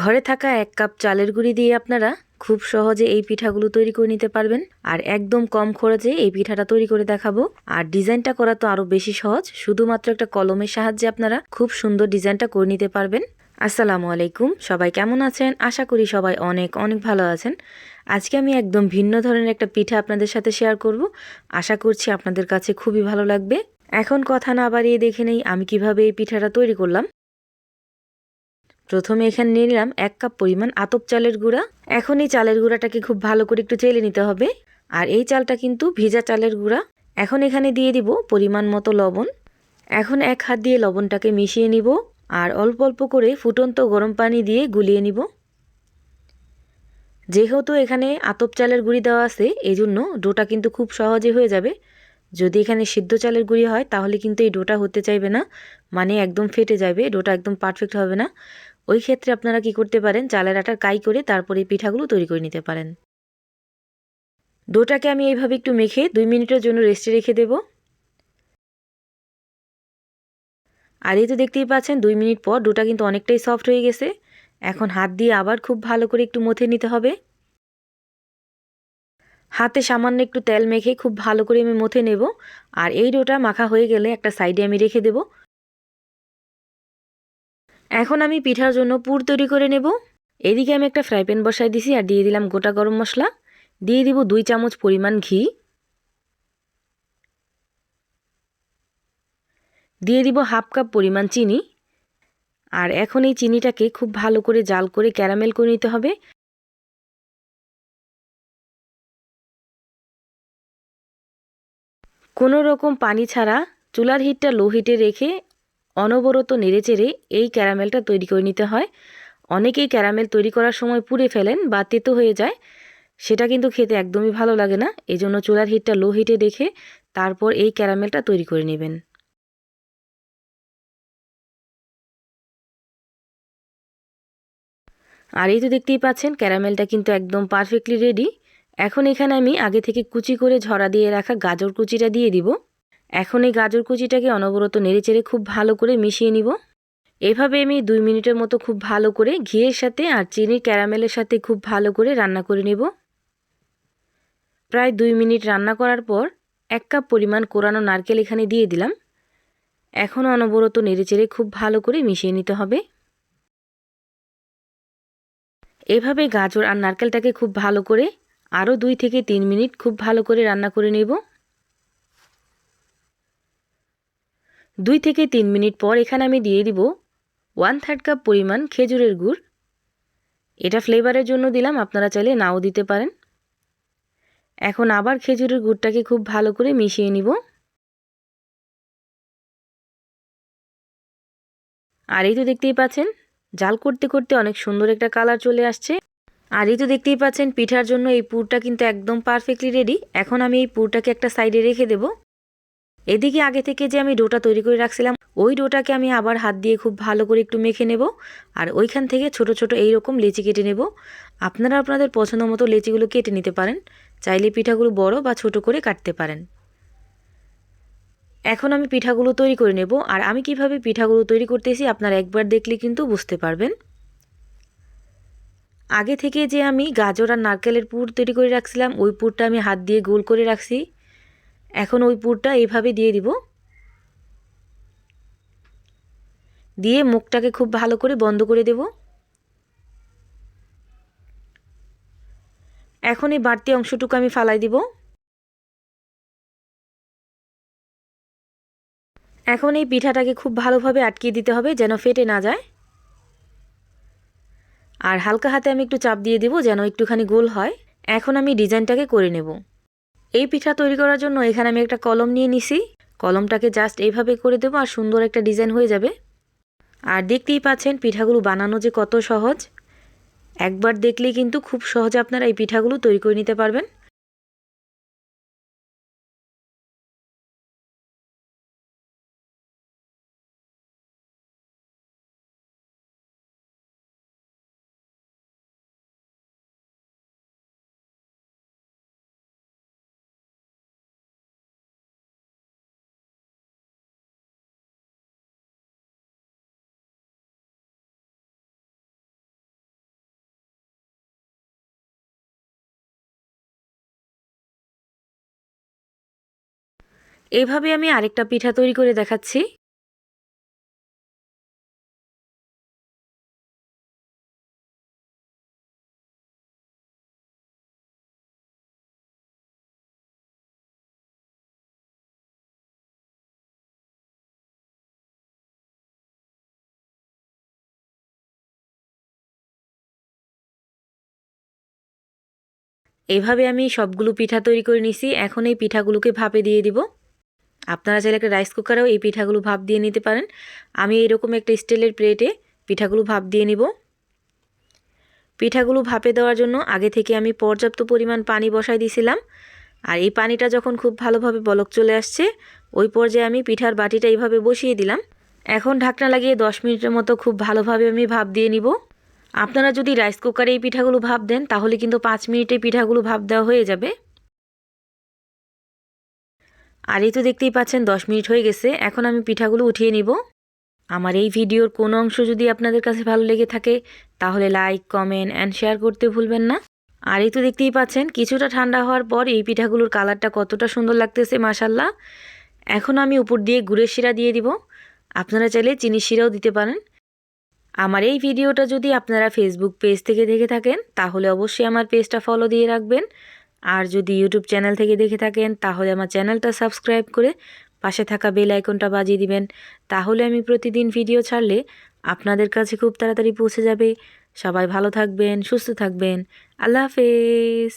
ঘরে থাকা এক কাপ চালের গুঁড়ি দিয়ে আপনারা খুব সহজে এই পিঠাগুলো তৈরি করে নিতে পারবেন। আর একদম কম খরচে এই পিঠাটা তৈরি করে দেখাবো। আর ডিজাইনটা করা তো আরও বেশি সহজ, শুধুমাত্র একটা কলমের সাহায্যে আপনারা খুব সুন্দর ডিজাইনটা করে নিতে পারবেন। আসসালামু আলাইকুম, সবাই কেমন আছেন? আশা করি সবাই অনেক অনেক ভালো আছেন। আজকে আমি একদম ভিন্ন ধরনের একটা পিঠা আপনাদের সাথে শেয়ার করব। আশা করছি আপনাদের কাছে খুবই ভালো লাগবে। এখন কথা না বাড়িয়ে দেখে নেই আমি কীভাবে এই পিঠাটা তৈরি করলাম। প্রথমে এখানে নিয়ে নিলাম এক কাপ পরিমাণ আতপ চালের গুঁড়া। এখন এই চালের গুঁড়াটাকে খুব ভালো করে একটু চেলে নিতে হবে। আর এই চালটা কিন্তু ভিজা চালের গুঁড়া। এখন এখানে দিয়ে দিব পরিমাণ মতো লবণ। এখন এক হাত দিয়ে লবণটাকে মিশিয়ে নিব আর অল্প অল্প করে ফুটন্ত গরম পানি দিয়ে গুলিয়ে নিব। যেহেতু এখানে আতপ চালের গুঁড়ি দেওয়া আছে এই জন্য ডোটা কিন্তু খুব সহজে হয়ে যাবে। যদি এখানে সিদ্ধ চালের গুঁড়ি হয়, তাহলে কিন্তু এই ডোটা হতে চাইবে না। মানে একদম ফেটে যাবে, ডোটা একদম পারফেক্ট হবে না। ওই ক্ষেত্রে আপনারা কি করতে পারেন? চালের আটার কাই করে তারপরে পিঠাগুলো তৈরি করে নিতে পারেন। ডোটাকে আমি এইভাবে একটু মেখে দুই মিনিটের জন্য রেস্টে রেখে দেব। আর এই তো দেখতেই পাচ্ছেন, দুই মিনিট পর ডোটা কিন্তু অনেকটাই সফট হয়ে গেছে। এখন হাত দিয়ে আবার খুব ভালো করে একটু মথে নিতে হবে। হাতে সামান্য একটু তেল মেখে খুব ভালো করে আমি মথে নেব। আর এই ডোটা মাখা হয়ে গেলে একটা সাইডে আমি রেখে দেব। এখন আমি পিঠার জন্য পুর তৈরি করে নেব। এদিকে আমি একটা ফ্রাই প্যান বসাই দিছি আর দিয়ে দিলাম গোটা গরম মশলা। দিয়ে দিব দুই চামচ পরিমাণ ঘি। দিয়ে দিব হাফ কাপ পরিমাণ চিনি। আর এখন এই চিনিটাকে খুব ভালো করে জাল করে ক্যারামেল করে নিতে হবে। কোনো রকম পানি ছাড়া চুলার হিটটা লো হিটে রেখে অনবরত নেড়েচেড়ে এই ক্যারামেলটা তৈরি করে নিতে হয়। অনেকেই ক্যারামেল তৈরি করার সময় পুড়ে ফেলেন বা তেতো হয়ে যায়। সেটা কিন্তু খেতে একদমই ভালো লাগে না। এই জন্য চুলার হিটটা লো হিটে রেখে তারপর এই ক্যারামেলটা তৈরি করে নেবেন। আর এই তো দেখতেই পাচ্ছেন, ক্যারামেলটা কিন্তু একদম পারফেক্টলি রেডি এখন এখানে আমি আগে থেকে কুচি করে ঝরা দিয়ে রাখা গাজর কুচিটা দিয়ে দিব। এখন এই গাজর কুচিটাকে অনবরত নেড়েচেড়ে খুব ভালো করে মিশিয়ে নিব। এভাবে আমি দুই মিনিটের মতো খুব ভালো করে ঘিয়ের সাথে আর চিনির ক্যারামেলের সাথে খুব ভালো করে রান্না করে নেব। প্রায় দুই মিনিট রান্না করার পর এক কাপ পরিমাণ কোরানো নারকেল এখানে দিয়ে দিলাম। এখন অনবরত নেড়েচেড়ে খুব ভালো করে মিশিয়ে নিতে হবে। এভাবে গাজর আর নারকেলটাকে খুব ভালো করে আরও দুই থেকে তিন মিনিট খুব ভালো করে রান্না করে নেব। দুই থেকে তিন মিনিট পর এখানে আমি দিয়ে দিব ওয়ান থার্ড কাপ পরিমাণ খেজুরের গুড়। এটা ফ্লেভারের জন্য দিলাম, আপনারা চাইলে নাও দিতে পারেন। এখন আবার খেজুরের গুড়টাকে খুব ভালো করে মিশিয়ে নিব। আর এই তো দেখতেই পাচ্ছেন, জাল করতে করতে অনেক সুন্দর একটা কালার চলে আসছে। আর এই তো দেখতেই পাচ্ছেন, পিঠার জন্য এই পুরটা কিন্তু একদম পারফেক্টলি রেডি এখন আমি এই পুরটাকে একটা সাইডে রেখে দেব। এদিকে আগে থেকে যে আমি ডোটা তৈরি করে রাখছিলাম, ওই ডোটাকে আমি আবার হাত দিয়ে খুব ভালো করে একটু মেখে নেব আর ওইখান থেকে ছোট ছোট এইরকম লেচি কেটে নেব। আপনারা আপনাদের পছন্দ মতো লেচিগুলো কেটে নিতে পারেন, চাইলে পিঠাগুলো বড় বা ছোট করে কাটতে পারেন। এখন আমি পিঠাগুলো তৈরি করে নেব আর আমি কীভাবে পিঠাগুলো তৈরি করতেছি আপনারা একবার দেখলে কিন্তু বুঝতে পারবেন। আগে থেকে যে আমি গাজর আর নারকেলের পুর তৈরি করে রাখছিলাম, ওই পুরটা আমি হাত দিয়ে গোল করে রাখছি। এখন ওই পুরটা এইভাবে দিয়ে দিব। দিয়ে মুখটাকে খুব ভালো করে বন্ধ করে দেব। এখন এই বাড়তি অংশটুকু আমি ফালাই দিব। এখন এই পিঠাটাকে খুব ভালোভাবে আটকিয়ে দিতে হবে যেন ফেটে না যায়। আর হালকা হাতে আমি একটু চাপ দিয়ে দিব যেন একটুখানি গোল হয়। এখন আমি ডিজাইনটাকে করে নেব। এই পিঠা তৈরি করার জন্য এখানে আমি একটা কলম নিয়ে নিছি। কলমটাকে জাস্ট এইভাবে করে দেবো আর সুন্দর একটা ডিজাইন হয়ে যাবে। আর দেখতেই পাচ্ছেন পিঠাগুলো বানানো যে কত সহজ। একবার দেখলেই কিন্তু খুব সহজে আপনারা এই পিঠাগুলো তৈরি করে নিতে পারবেন। এইভাবে আমি আরেকটা পিঠা তৈরি করে দেখাচ্ছি। এভাবে আমি সবগুলো পিঠা তৈরি করে নিছি। এখন এই পিঠাগুলোকে ভাপে দিয়ে দিব। আপনারা চাইলে একটা রাইস কুকারেও এই পিঠাগুলো ভাপ দিয়ে নিতে পারেন। আমি এরকম একটা স্টিলের প্লেটে পিঠাগুলো ভাপ দিয়ে নিব। পিঠাগুলো ভাপে দেওয়ার জন্য আগে থেকে আমি পর্যাপ্ত পরিমাণ পানি বসাই দিয়েছিলাম। আর এই পানিটা যখন খুব ভালোভাবে বলক চলে আসছে, ওই পর্যায়ে আমি পিঠার বাটিটা এইভাবে বসিয়ে দিলাম। এখন ঢাকনা লাগিয়ে দশ মিনিটের মতো খুব ভালোভাবে আমি ভাপ দিয়ে নিব। আপনারা যদি রাইস কুকারে এই পিঠাগুলো ভাপ দেন, তাহলে কিন্তু পাঁচ মিনিটে পিঠাগুলো ভাপ দেওয়া হয়ে যাবে। আর এই তো দেখতেই পাচ্ছেন দশ মিনিট হয়ে গেছে, এখন আমি পিঠাগুলো উঠিয়ে নিব। আমার এই ভিডিওর কোনো অংশ যদি আপনাদের কাছে ভালো লেগে থাকে, তাহলে লাইক, কমেন্ট অ্যান্ড শেয়ার করতে ভুলবেন না। আর এই তো দেখতেই পাচ্ছেন, কিছুটা ঠান্ডা হওয়ার পর এই পিঠাগুলোর কালারটা কতটা সুন্দর লাগতেছে মাসাল্লাহ এখন আমি উপর দিয়ে গুড়ের শিরা দিয়ে দিব। আপনারা চাইলে চিনির শিরাও দিতে পারেন। আমার এই ভিডিওটা যদি আপনারা ফেসবুক পেজ থেকে দেখে থাকেন, তাহলে অবশ্যই আমার পেজটা ফলো দিয়ে রাখবেন। আর যদি ইউটিউব চ্যানেল থেকে দেখে থাকেন, তাহলে আমার চ্যানেলটা সাবস্ক্রাইব করে পাশে থাকা বেল আইকনটা বাজিয়ে দিবেন। তাহলে আমি প্রতিদিন ভিডিও ছাড়লে আপনাদের কাছে খুব তাড়াতাড়ি পৌঁছে যাবে। সবাই ভালো থাকবেন, সুস্থ থাকবেন। আল্লাহ হাফেজ।